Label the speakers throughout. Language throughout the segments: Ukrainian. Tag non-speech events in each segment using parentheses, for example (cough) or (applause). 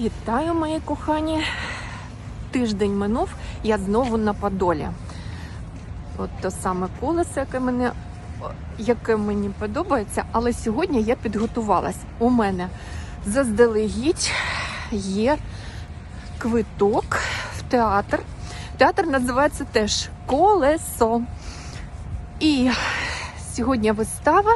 Speaker 1: Вітаю, мої кохані. Тиждень минув, я знову на Подолі. От то саме колесо, яке мене яке мені подобається, але сьогодні я підготувалась. У мене заздалегідь є квиток в театр. Театр називається теж Колесо. І сьогодні вистава.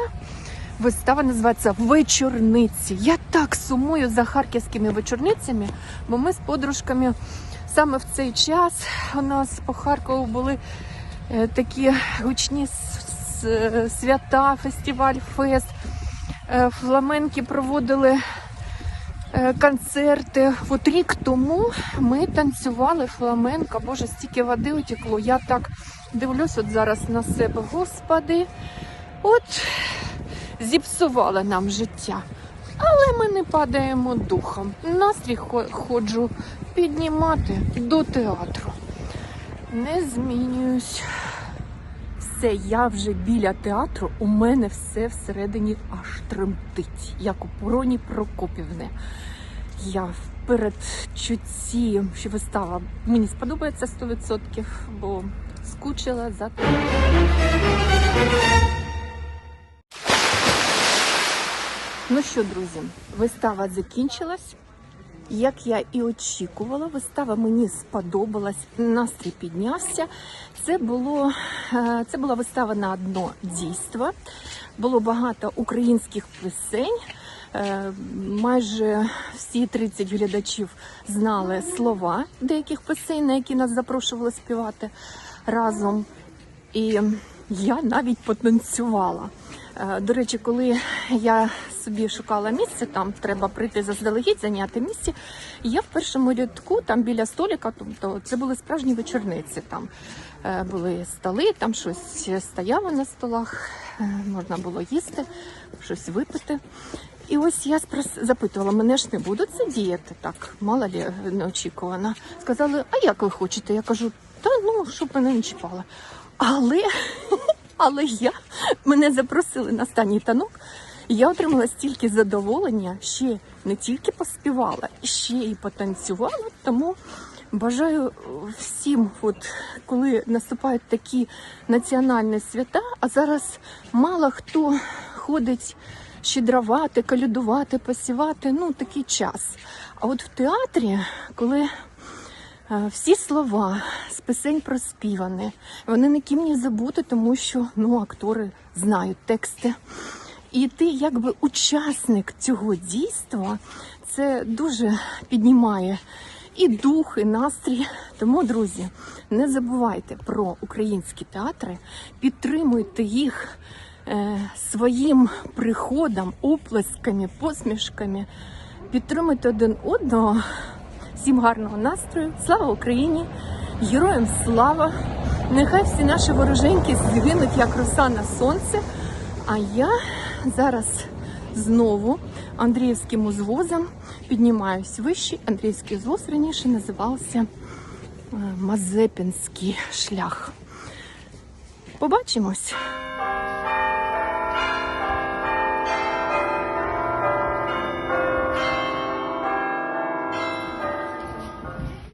Speaker 1: Вистава називається Вечорниці. Я так сумую за харківськими вечорницями, бо ми з подружками саме в цей час у нас по Харкову були е, такі гучні свята, фестиваль, фест. Е, Фламенки проводили е, концерти. От рік тому ми танцювали фламенко. Боже, стільки води утекло. Я так дивлюсь от зараз на себе. Господи, от зіпсували нам життя. Але ми не падаємо духом. Настрій ходжу піднімати до театру. Не змінююсь. Все, я вже біля театру, у мене все всередині аж тремтить, як у Пороні Прокопівни. Я в передчутті, що вистава мені сподобається 100%, бо скучила за Ну що, друзі, вистава закінчилась. Як я і очікувала, вистава мені сподобалась, настрій піднявся. Це було е, це була вистава на одно дійство. Було багато українських пісень. Е, Майже всі 30 глядачів знали слова деяких пісень, на які нас запрошували співати разом. І я навіть потанцювала. Е, До речі, коли я собі шукала місце, там треба прийти заздалегідь, зайняти місце. І я в першому рядку, там біля столика, тобто це були справжні вечорниці. Там е, були столи, там щось стояло на столах, е, можна було їсти, щось випити. І ось я спрос- запитувала, мене ж не будуть задіяти так, мало лі неочікувано. Сказали, а як ви хочете? Я кажу, та ну, щоб мене не чіпали. Але, (laughs) але я мене запросили на останній танок. І Я отримала стільки задоволення, ще не тільки поспівала, ще і потанцювала. Тому бажаю всім, от коли наступають такі національні свята, а зараз мало хто ходить щедрувати, калюдувати, посівати. Ну такий час. А от в театрі, коли Е, Всі слова з пісень проспівані. Вони ніким не забуті, тому що ну, актори знають тексти. І ти, якби учасник цього дійства, це дуже піднімає і дух, і настрій. Тому, друзі, не забувайте про українські театри, підтримуйте їх е, своїм приходом, оплесками, посмішками. Підтримуйте один одного. Всім гарного настрою. Слава Україні! Героям слава! Нехай всі наші вороженьки згинуть, як роса на сонце. А я зараз знову Андріївським узвозом піднімаюсь вище. Андріївський узвоз раніше називався е, Мазепінський шлях. Побачимось!